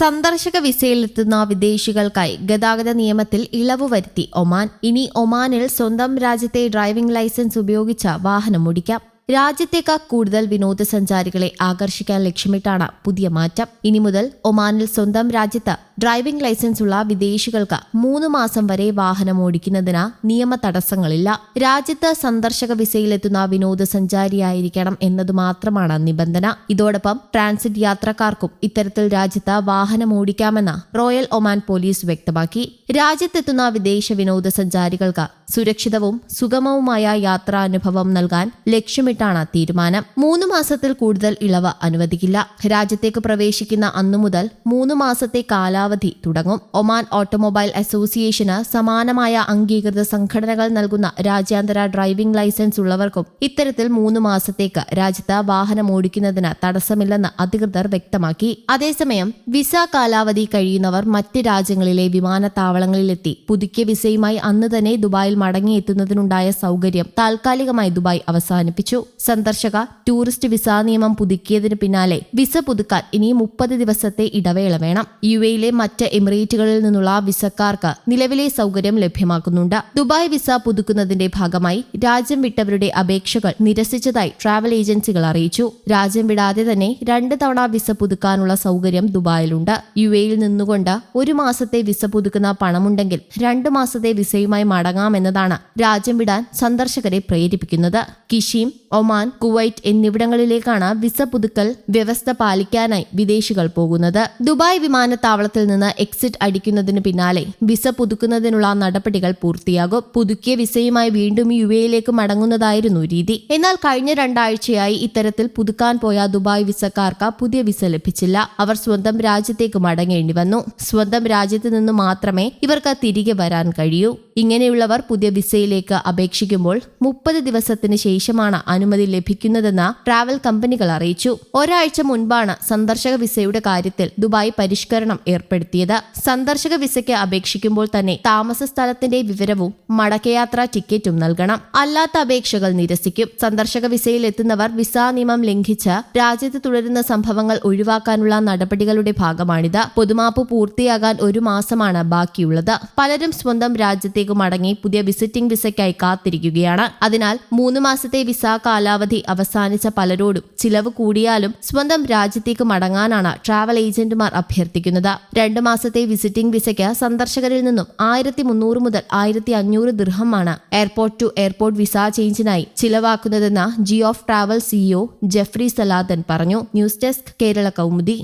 സന്ദർശക വിസയിലെത്തുന്ന വിദേശികൾക്കായി ഗതാഗത നിയമത്തിൽ ഇളവ് വരുത്തി ഒമാൻ. ഇനി ഒമാനിൽ സ്വന്തം രാജ്യത്തെ ഡ്രൈവിംഗ് ലൈസൻസ് ഉപയോഗിച്ച വാഹനം ഓടിക്കാം. രാജ്യത്തേക്ക് കൂടുതൽ വിനോദസഞ്ചാരികളെ ആകർഷിക്കാൻ ലക്ഷ്യമിട്ടാണ് പുതിയ മാറ്റം. ഇനി മുതൽ ഒമാനിൽ സ്വന്തം രാജ്യത്ത് ഡ്രൈവിംഗ് ലൈസൻസ് ഉള്ള വിദേശികൾക്ക് മൂന്ന് മാസം വരെ വാഹനം ഓടിക്കുന്നതിന് നിയമ തടസ്സങ്ങളില്ല. രാജ്യത്ത് സന്ദർശക വിസയിലെത്തുന്ന വിനോദസഞ്ചാരിയായിരിക്കണം എന്നത് മാത്രമാണ് നിബന്ധന. ഇതോടൊപ്പം ട്രാൻസിറ്റ് യാത്രക്കാർക്കും ഇത്തരത്തിൽ രാജ്യത്ത് വാഹനം ഓടിക്കാമെന്ന് റോയൽ ഒമാൻ പോലീസ് വ്യക്തമാക്കി. രാജ്യത്തെത്തുന്ന വിദേശ വിനോദസഞ്ചാരികൾക്ക് സുരക്ഷിതവും സുഗമവുമായ യാത്രാനുഭവം നൽകാൻ ലക്ഷ്യമിട്ടാണ് തീരുമാനം. മൂന്ന് മാസത്തിൽ കൂടുതൽ ഇളവ് അനുവദിക്കില്ല. രാജ്യത്തേക്ക് പ്രവേശിക്കുന്ന അന്നു മുതൽ മൂന്ന് മാസത്തെ കാലാവധി തുടങ്ങും. ഒമാൻ ഓട്ടോമൊബൈൽ അസോസിയേഷന് സമാനമായ അംഗീകൃത സംഘടനകൾ നൽകുന്ന രാജ്യാന്തര ഡ്രൈവിംഗ് ലൈസൻസ് ഉള്ളവർക്കും ഇത്തരത്തിൽ മൂന്ന് മാസത്തേക്ക് രാജ്യത്ത് വാഹനം ഓടിക്കുന്നതിന് തടസ്സമില്ലെന്ന് അധികൃതർ വ്യക്തമാക്കി. അതേസമയം വിസ കാലാവധി കഴിയുന്നവർ മറ്റ് രാജ്യങ്ങളിലെ വിമാനത്താവളങ്ങളിലെത്തി. പുതുക്കിയ വിസയുമായി അന്ന് തന്നെ ദുബായിൽ മടങ്ങിയെത്തുന്നതിനുണ്ടായ സൗകര്യം താൽക്കാലികമായി ദുബായ് അവസാനിപ്പിച്ചു. സന്ദർശക ടൂറിസ്റ്റ് വിസ നിയമം പുതുക്കിയതിന് പിന്നാലെ വിസ പുതുക്കാൻ ഇനി മുപ്പത് ദിവസത്തെ ഇടവേള വേണം യു എയിലെ മറ്റ് എമിറേറ്റുകളിൽ നിന്നുള്ള വിസക്കാർക്ക് നിലവിലെ സൗകര്യം ലഭ്യമാക്കുന്നുണ്ട്. ദുബായ് വിസ പുതുക്കുന്നതിന്റെ ഭാഗമായി രാജ്യം വിട്ടവരുടെ അപേക്ഷകൾ നിരസിച്ചതായി ട്രാവൽ ഏജൻസികൾ അറിയിച്ചു. രാജ്യം വിടാതെ തന്നെ രണ്ട് തവണ വിസ പുതുക്കാനുള്ള സൗകര്യം ദുബായിലുണ്ട്. യു എയിൽ നിന്നുകൊണ്ട് ഒരു മാസത്തെ വിസ പുതുക്കുന്ന പണമുണ്ടെങ്കിൽ രണ്ട് മാസത്തെ വിസയുമായി മടങ്ങാമെന്നതാണ് രാജ്യം വിടാൻ സന്ദർശകരെ പ്രേരിപ്പിക്കുന്നത്. കിഷീം ഒമാൻ കുവൈറ്റ് എന്നിവിടങ്ങളിലേക്കാണ് വിസ പുതുക്കൽ വ്യവസ്ഥ പാലിക്കാനായി വിദേശികൾ പോകുന്നത്. ദുബായ് വിമാനത്താവളത്തിൽ നിന്ന് എക്സിറ്റ് അടിക്കുന്നതിന് പിന്നാലെ വിസ പുതുക്കുന്നതിനുള്ള നടപടികൾ പൂർത്തിയാകും. പുതുക്കിയ വിസയുമായി വീണ്ടും യു എയിലേക്ക് മടങ്ങുന്നതായിരുന്നു രീതി. എന്നാൽ കഴിഞ്ഞ രണ്ടാഴ്ചയായി ഇത്തരത്തിൽ പുതുക്കാൻ പോയ ദുബായ് വിസക്കാർക്ക് പുതിയ വിസ ലഭിച്ചില്ല. അവർ സ്വന്തം രാജ്യത്തേക്ക് മടങ്ങേണ്ടി വന്നു. സ്വന്തം രാജ്യത്ത് നിന്ന് മാത്രമേ ഇവർക്ക് തിരികെ വരാൻ കഴിയൂ. ഇങ്ങനെയുള്ളവർ പുതിയ വിസയിലേക്ക് അപേക്ഷിക്കുമ്പോൾ മുപ്പത് ദിവസത്തിന് ശേഷമാണ് അനുമതി ലഭിക്കുന്നതെന്ന് ട്രാവൽ കമ്പനികൾ അറിയിച്ചു. ഒരാഴ്ച മുൻപാണ് സന്ദർശക വിസയുടെ കാര്യത്തിൽ ദുബായ് പരിഷ്കരണം ഏർപ്പെടുത്തിയത്. സന്ദർശക വിസയ്ക്ക് അപേക്ഷിക്കുമ്പോൾ തന്നെ താമസ സ്ഥലത്തിന്റെ വിവരവും മടക്കയാത്രാ ടിക്കറ്റും നൽകണം. അല്ലാത്ത അപേക്ഷകൾ നിരസിക്കും. സന്ദർശക വിസയിൽ എത്തുന്നവർ വിസ നിയമം ലംഘിച്ച് രാജ്യത്ത് തുടരുന്ന സംഭവങ്ങൾ ഒഴിവാക്കാനുള്ള നടപടികളുടെ ഭാഗമാണിത്. പൊതുമാപ്പ് പൂർത്തിയാകാൻ ഒരു മാസമാണ് ബാക്കിയുള്ളത്. പലരും സ്വന്തം രാജ്യത്തേക്ക് മടങ്ങി പുതിയ വിസിറ്റിംഗ് വിസയ്ക്കായി കാത്തിരിക്കുകയാണ്. അതിനാൽ മൂന്ന് മാസത്തെ വിസ കാലാവധി അവസാനിച്ച പലരോടും ചിലവ് കൂടിയാലും സ്വന്തം രാജ്യത്തേക്ക് മടങ്ങാനാണ് ട്രാവൽ ഏജന്റുമാർ അഭ്യർത്ഥിക്കുന്നത്. രണ്ട് മാസത്തെ വിസിറ്റിംഗ് വിസയ്ക്ക് സന്ദർശകരിൽ നിന്നും ആയിരത്തി മുന്നൂറ് മുതൽ ആയിരത്തി അഞ്ഞൂറ് ദൃഹമാണ് എയർപോർട്ട് ടു എയർപോർട്ട് വിസ ചേഞ്ചിനായി ചിലവാക്കുന്നതെന്ന് G of travel CEO Jeffrey സലാദൻ പറഞ്ഞു. News desk Kerala Kaumudi.